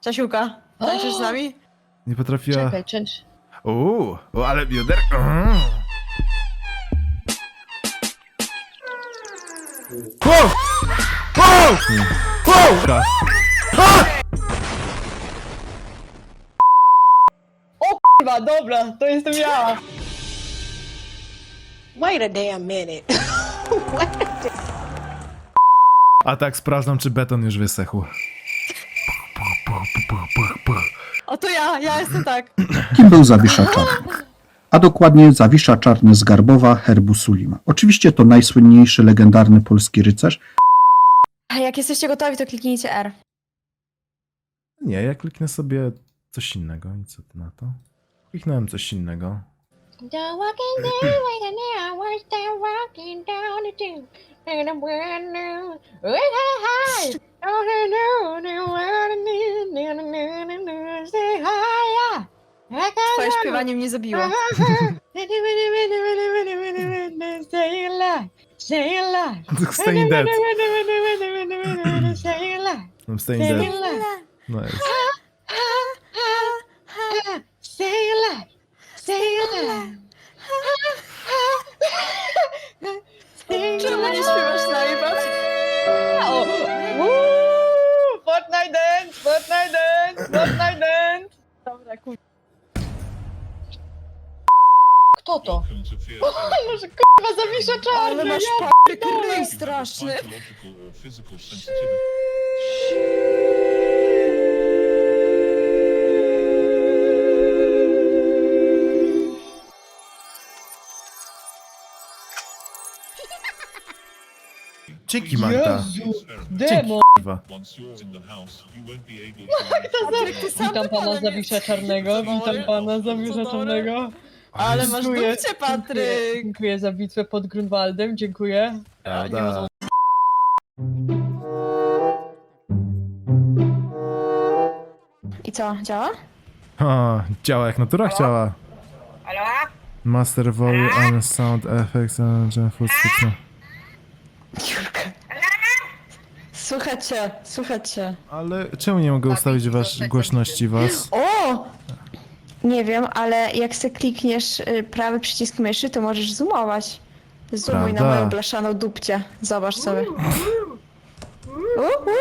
Czasiuka, tańczysz z nami? Nie potrafiła... Czekaj, część. Uuu, o, ale bioderko. Mm. Wow! Wow! Wow! Ka- Chyba, dobra, to jestem ja. Wait a damn minute. A tak sprawdzam, czy beton już wysechł. O, to ja, ja jestem tak. Kim był Zawisza Czarnek? A dokładnie Zawisza Czarny z Garbowa herbu Sulima. Oczywiście to najsłynniejszy legendarny polski rycerz, A jak jesteście gotowi, to kliknijcie R. Nie, ja kliknę sobie coś innego. I co ty na to? Kliknąłem coś innego. The walking day, walking down the tube. And I'm brand new. Oh, Say hi. Twoje śpiewanie mnie zabiło. Staying dead. I'm staying dead. Nice. Say it loud. Say it loud. Czemu nie śpiewasz na O! Woo! Fortnite dance! Fortnite dance! Fortnite dance! Dobra, kur... Kto to? O, może k***a zawisza Ale czarny! masz ja p***y kryj straszny. Dzięki Magda. Jezu! Dzięki Demo! kurwa. Ty sam Witam pana wypadek zawisza jest. czarnego, witam pana zawisza czarnego. Ale masz Dziękuję, dupcie, Patryk. dziękuję za bitwę pod Grunwaldem, dziękuję. Prawda. I co, działa? O, działa jak natura chciała. Halo? Master volume and sound effects and system. Słuchajcie, słuchajcie. Ale czemu nie mogę ustawić wasz głośności was? O! Nie wiem, ale jak se klikniesz y, prawy przycisk myszy, to możesz zoomować. Zoomuj na Prawda. moją blaszaną dupcie. Zobacz sobie. U, u, u,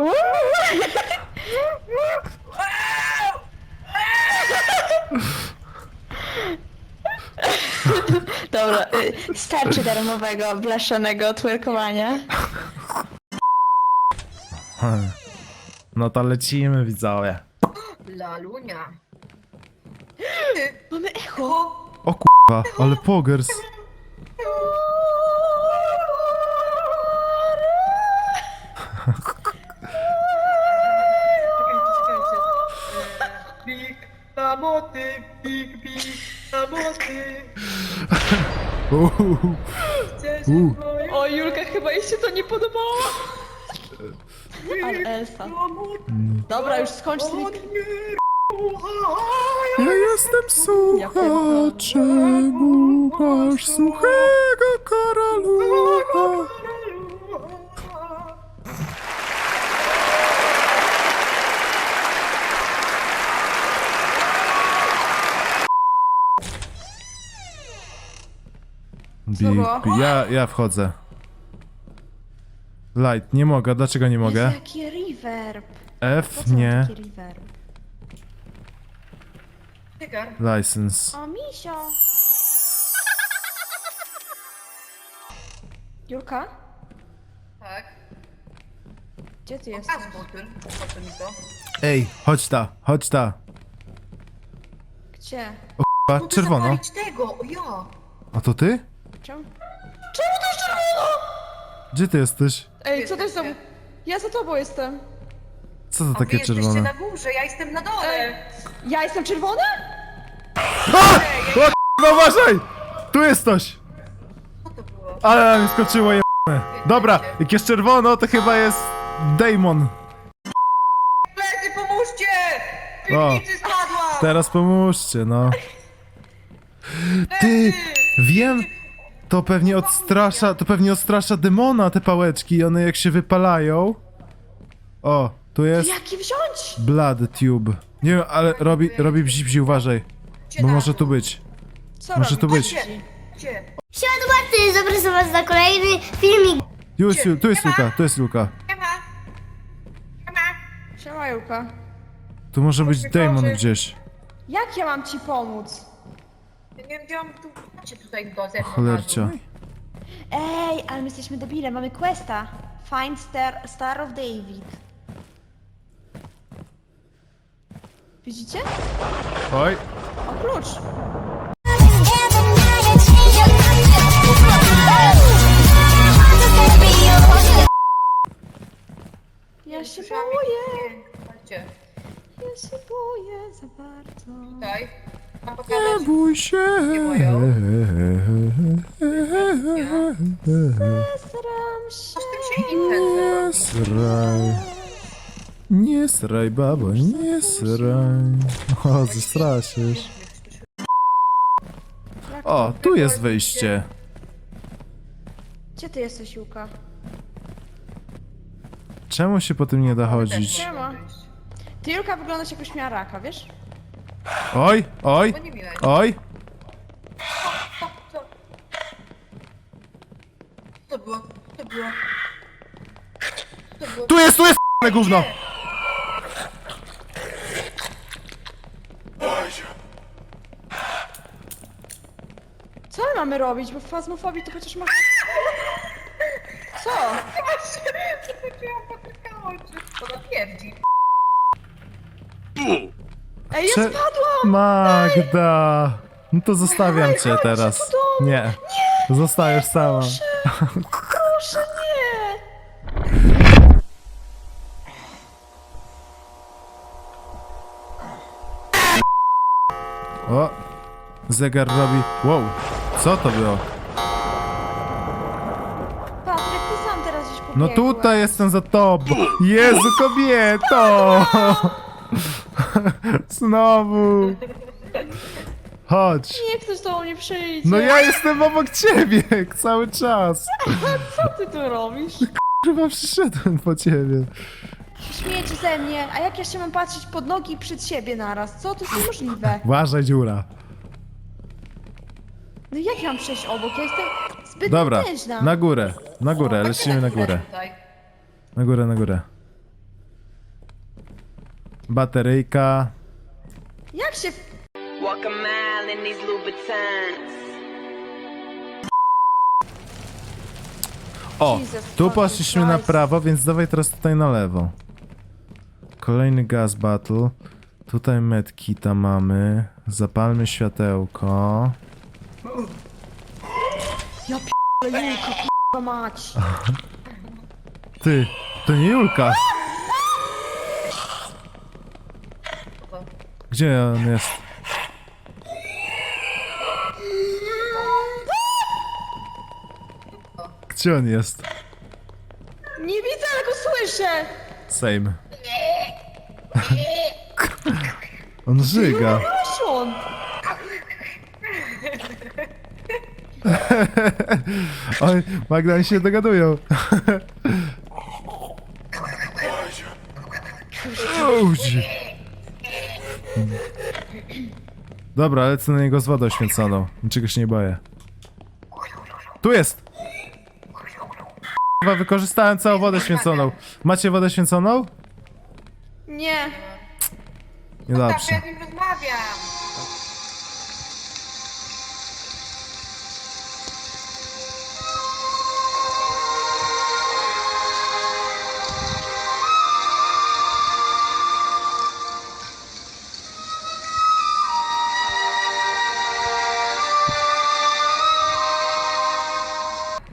u. U. Dobra, y, starczy darmowego, blaszanego twerkowania. No to lecimy widzowie. Lalunia. Mamy echo. O kurwa, ale pogers. Chcesz U. O, Julka, chyba jej się to nie podobało. Ale elfa. samoty? Dobra, już skończ tymi... Ja jestem słuchaczem, masz suchego karalucha. Big, było? big. Ja, ja wchodzę. Light, nie mogę, dlaczego nie mogę? Jezu, jaki reverb. F, co nie. taki reverb? Tygar. License. O, misio. Julka? Tak. Gdzie ty jesteś? Pokaż mi to? Ej, chodź ta, chodź ta. Gdzie? No ty czerwono. zapalić tego, o ja. A to ty? Czemu? Czemu to jest czerwono? Gdzie ty jesteś? Ej, co to jest za... Ja za tobą jestem. Co to A takie jesteście czerwone? na górze, ja jestem na dole. Ja jestem czerwona? No uważaj! Tu jest coś! Co to było? Ale mi skoczyło je... Dobra, jak jest czerwono, to chyba jest Damon. Lecy, pomóżcie! O. Piwnicy spadła! Teraz pomóżcie, no. Ty, wiem, to pewnie odstrasza, to pewnie odstrasza demona te pałeczki i one jak się wypalają, O, tu jest Jaki wziąć? Blood Tube. Nie wiem, ale robi, robi bzi, uważaj. Gdzie Bo może tu być. Co Może robi? tu być. Gdzie? Gdzie? Siema zapraszam was na kolejny filmik. Tu jest, tu jest Luka, tu jest Luka. Siema Julka. Tu może być proszę. gdzieś. Jak ja mam ci pomóc? Ja nie mam tu... Chodźcie tutaj do zewnątrz. Cholercia. Ej, ale my jesteśmy debile, mamy questa. Find Star, Star of David. Widzicie? Oj, O, klucz. Ja się Słyszałam boję, Chodźcie. ja się boję za bardzo. Tutaj. Mam nie bój się. boją. Zesram się. Aż tym się Nie sraj. Nie sraj, babo, nie sraj. O, zestraszysz. O, tu jest wejście. Gdzie ty jesteś, Julka? Czemu się po tym nie da chodzić? Siema. Ty, Julka, wyglądasz jakbyś miała raka, wiesz? Oj, oj, Bo nie widać. oj. Co? Co? Co to było? Co to było? Co to było? Tu jest, tu jest k***ne gówno. Co my mamy robić? Bo w fazmofobii to chociaż masz... Co? Zobaczyłam potykało cię. To napierdzi. Ej, ja spadłam! Magda. No to zostawiam Ej, cię teraz. do. Nie. Zostajesz sama. Proszę, nie! O. Zegar robi. Wow. Co to było? Patryk, ty sam teraz gdzieś No pobiegłeś. tutaj jestem za tobą. Jezu, kobieto! Znowu. Chodź. Niech ktoś do mnie przyjdzie. No ja jestem obok ciebie cały czas. Co ty tu robisz? Chyba przyszedłem po ciebie. Śmiejecie ze mnie, a jak ja się mam patrzeć pod nogi i przed siebie naraz? Co? To jest niemożliwe. Uważaj, dziura. No jak ja mam przejść obok? Ja jestem zbyt Dobra, potężna. na górę, na górę, lecimy na górę. Tutaj. Na górę, na górę. Bateryjka. Jak się... Walk a mile in these Louboutins. O, Jesus tu fucking poszliśmy na Christ. prawo, więc dawaj teraz tutaj na lewo. Kolejny gas battle. Tutaj medkita mamy. Zapalmy światełko. Ja p***le Julka, k***a mać. Ty, to nie Julka. Gdzie on jest? Gdzie on jest? Nie widzę, ale go słyszę. Same. On żyga. Gdzieś on. Oj, Magda, oni się dogadują. Ludzi. Dobra, lecę na niego z wodą święconą. Niczego się nie boję. Tu jest! Chyba wykorzystałem całą wodę święconą. Macie wodę święconą? Nie. Tak, Niedobrze. ja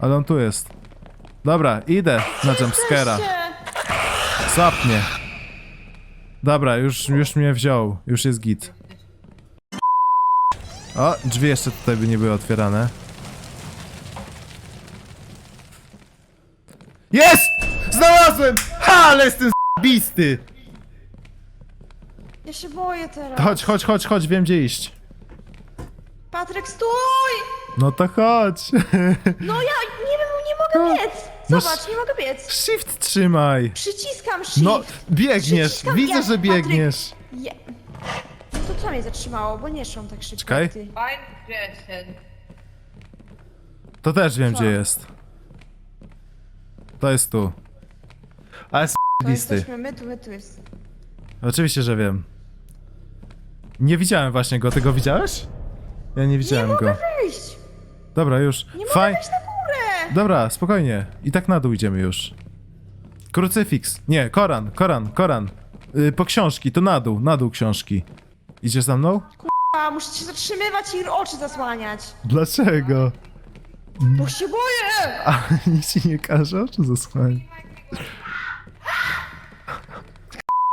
Ale on tu jest. Dobra, idę na jumpscare'a. Zapnie. Dobra, już, już mnie wziął. Już jest git. O, drzwi jeszcze tutaj by nie były otwierane. Jest! Znalazłem! Ha, ale jestem bisty! Ja się boję teraz. Chodź, chodź, chodź, chodź, wiem gdzie iść. Patryk, stój! No to chodź. No ja mogę biec. No Zobacz, nie mogę biec. Shift trzymaj! Przyciskam shift. No, biegniesz! Przyciskam Widzę, ja, że biegniesz! Je... No to co mnie zatrzymało, bo nie szłam tak szybko. Czekaj. jak Ty. To też wiem, Co? gdzie jest. To jest tu. Ale To listy. jesteśmy my, tu, my, tu jest. Oczywiście, że wiem. Nie widziałem właśnie go. Ty go widziałeś? Ja nie widziałem go. Wyjść! Dobra, już. Nie mogę Faj. wejść na! Dobra, spokojnie. I tak na dół idziemy już. Krucyfiks. Nie, Koran, Koran, Koran. Y, po książki, to na dół, na dół książki. Idziesz za mną? A, muszę się zatrzymywać i oczy zasłaniać. Dlaczego? Bo się boję! A nikt ci nie każe oczu zasłaniać.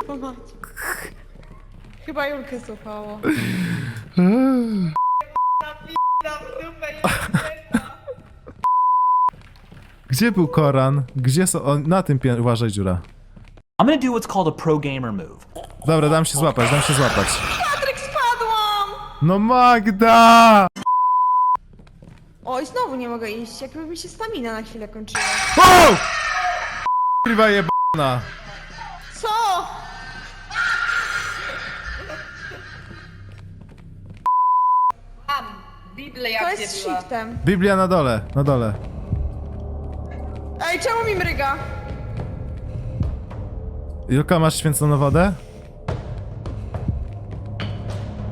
O matko. Chyba Julkę złapało. Gdzie był Koran? Gdzie są... O, na tym. Uważaj, dziura. I'm gonna do what's called a pro gamer move. Dobra, dam się złapać, dam się złapać. Patryk, spadłam! No Magda! Oj, znowu nie mogę iść, jakby mi się stamina na chwilę kończyła. O! Kurwa jebana. Co? Mam Biblię To jak nie jest była. shiftem. Biblia na dole, na dole. Ej, czemu mi mryga? Julka, masz święconą wodę?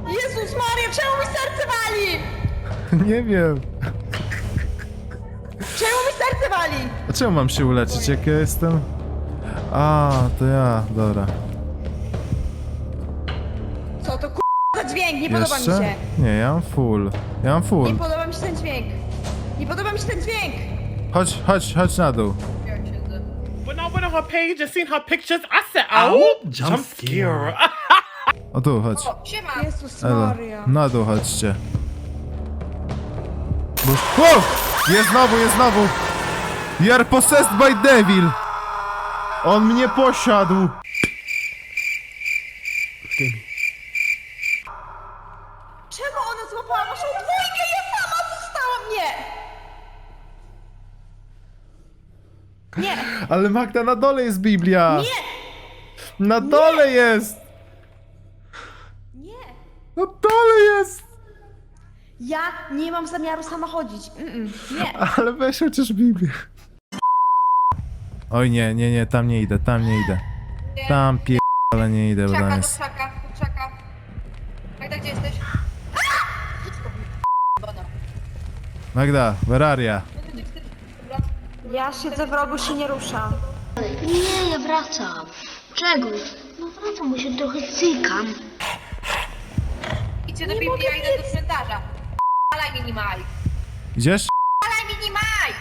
Jezus Maria, czemu mi serce wali? Nie wiem. Czemu mi serce wali? A czemu mam się uleczyć, jak ja jestem? A, to ja, dobra. Co to k***a za dźwięk? Nie podoba mi Jeszcze? się. Nie, ja mam full. Ja mam Nie full. podoba mi się ten dźwięk. Nie podoba mi się ten dźwięk. Chodź, chodź, chodź na dół. When I went on her page and seen her pictures, I said, "Oh, jump, scare!" O tu, chodź. O, siema! Jezus Elo. Maria. Na dół chodźcie. Bo... O! Jest znowu, jest znowu! You are possessed by devil! On mnie posiadł! Czemu Nie, Ale Magda, na dole jest Biblia! nie, Na dole jest! nie. Na dole jest! Ja nie mam zamiaru sama chodzić. Mm-mm, nie. Ale weź chociaż Biblię. Oj nie, nie, nie, tam nie idę, tam nie idę. Tam pier... ale nie idę, bo tam jest. czaka. Magda, gdzie jesteś? Magda, where are ya? Ja siedzę w rogu, się nie ruszam. Nie, ja wracam. Czego? No wracam, bo się trochę cykam. Idźcie do Biblii, ja idę do cmentarza. Alaj minimaj! Idziesz? Alaj minimaj!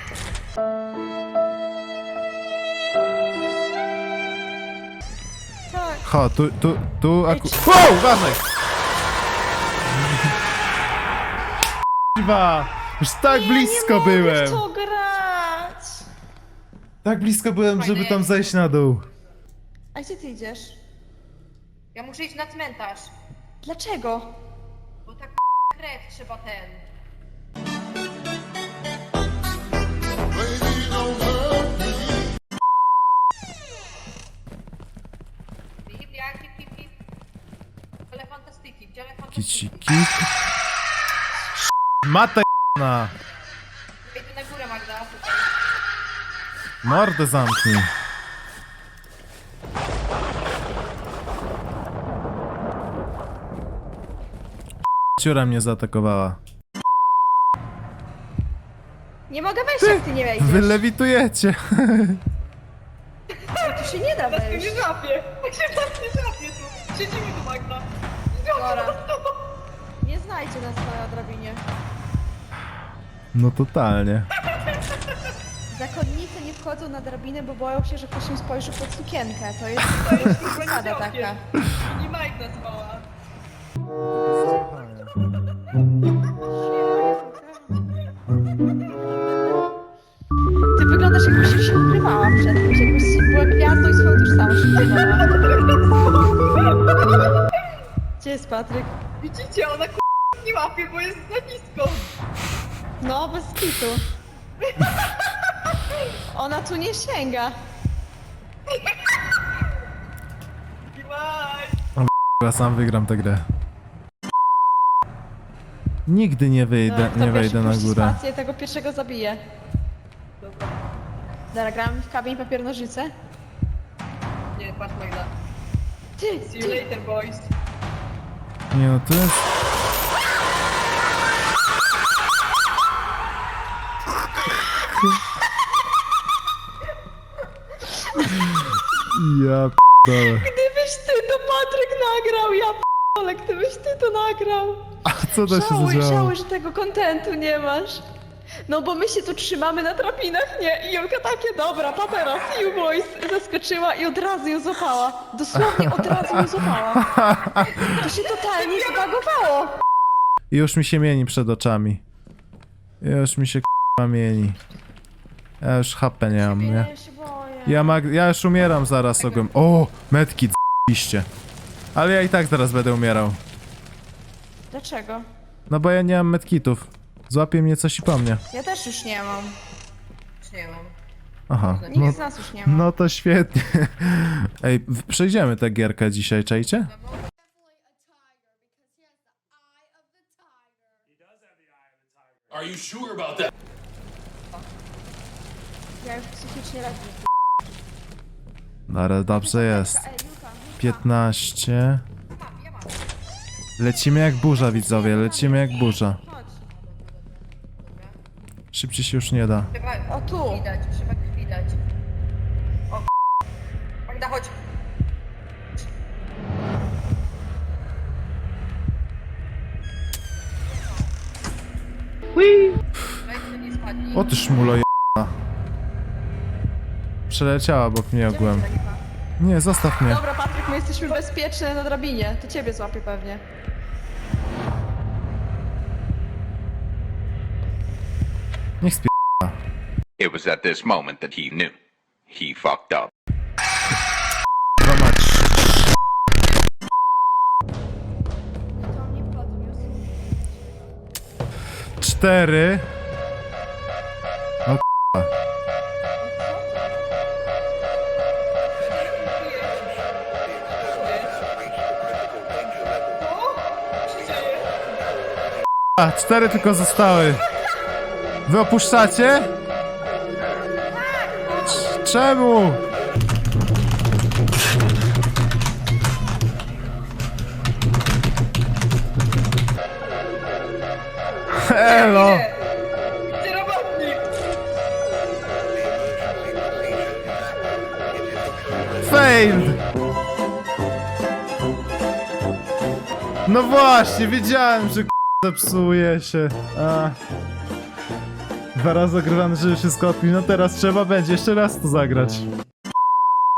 Ho, tu, tu, tu, aku... Wow, uważaj! Kurwa, już tak blisko nie byłem! Mogę w to grać. Tak blisko byłem, żeby tam zejść na dół. A gdzie ty idziesz? Ja muszę iść na cmentarz, Dlaczego? bo tak krew trzeba ten. Biblia, kip, kip, kip. Ale fantastyki, dziale Kici, fantastyki. kik. Mata na Ja idę na górę, Magda, tutaj. Mordę zamknij. Ciura mnie zaatakowała. Nie mogę wejść, jak ty nie wejdziesz. Wy lewitujecie. Tu się nie da wejść. złapie! Jak się was nie złapie tu! Siedzimy tu, Magda! Dobra. Nie znajdzie nas na drabinie. No totalnie. Wchodzą na drabinę, bo boją się, że ktoś im spojrzy pod sukienkę. To jest, to jest zasada taka. Nie Magda zwała. Ty wyglądasz jakbyś się ukrywała przed kimś, jakbyś była gwiazdą i swoją tożsamość ukrywała. Gdzie jest Patryk? Widzicie, ona k***, nie łapie, bo jest za nisko. No, bez kitu. Ona tu nie sięga. Ja sam wygram tę grę. Nigdy nie wyjdę, Kto nie pierwszy wejdę na puści górę. Spację, tego pierwszego zabiję. Dobra, gramy w kamień, papier, nożyce. Nie, patrz Magda. Ty, See you ty, later, boys. Nie no, to jest... Ja p***dolę. gdybyś ty to Patryk nagrał, ja p***ole, gdybyś ty to nagrał. A co to się Żałuj, zadziało? żałuj, że tego kontentu nie masz. No bo my się tu trzymamy na drabinach, nie? I Julka takie, dobra, pa teraz, you boys, zaskoczyła i od razu ją złapała. Dosłownie od razu ją złapała. To się totalnie zbagowało. I Już mi się mieni przed oczami. Już mi się k***a mieni. Ja już HP nie mam, nie? Się. Ja, mag... ja już umieram zaraz ogólnie. O! Medki z***iście. Ale ja i tak zaraz będę umierał. Dlaczego? No bo ja nie mam medkitów. Złapie mnie coś i po mnie. Ja też już nie mam. Już nie mam. Aha. Nikt No, z nas już nie ma. no to świetnie. Ej, przejdziemy tę gierkę dzisiaj, czajcie? Ja już psychicznie lepiej. No ale dobrze jest. Ej, Julka, 15. Lecimy jak burza, widzowie, lecimy jak burza. Szybciej się już nie da. Trzeba O tu. krwi dać, trzeba krwi dać. O Magda, chodź. Weź nie. O ty szmulo. Przeleciała obok mnie ogółem. Nie, zostaw mnie. Dobra, Patryk, my jesteśmy bezpieczne na drabinie. To ciebie złapie pewnie. Niech spie... It was at this moment that he knew. He fucked up. Cztery. O k***a. A, cztery tylko zostały. Wy opuszczacie? Czemu? Elo! Robotnik! Failed! No właśnie, wiedziałem, że zepsuje się. A. Dwa razy ogrywany, żeby wszystko odpił. No teraz trzeba będzie jeszcze raz to zagrać.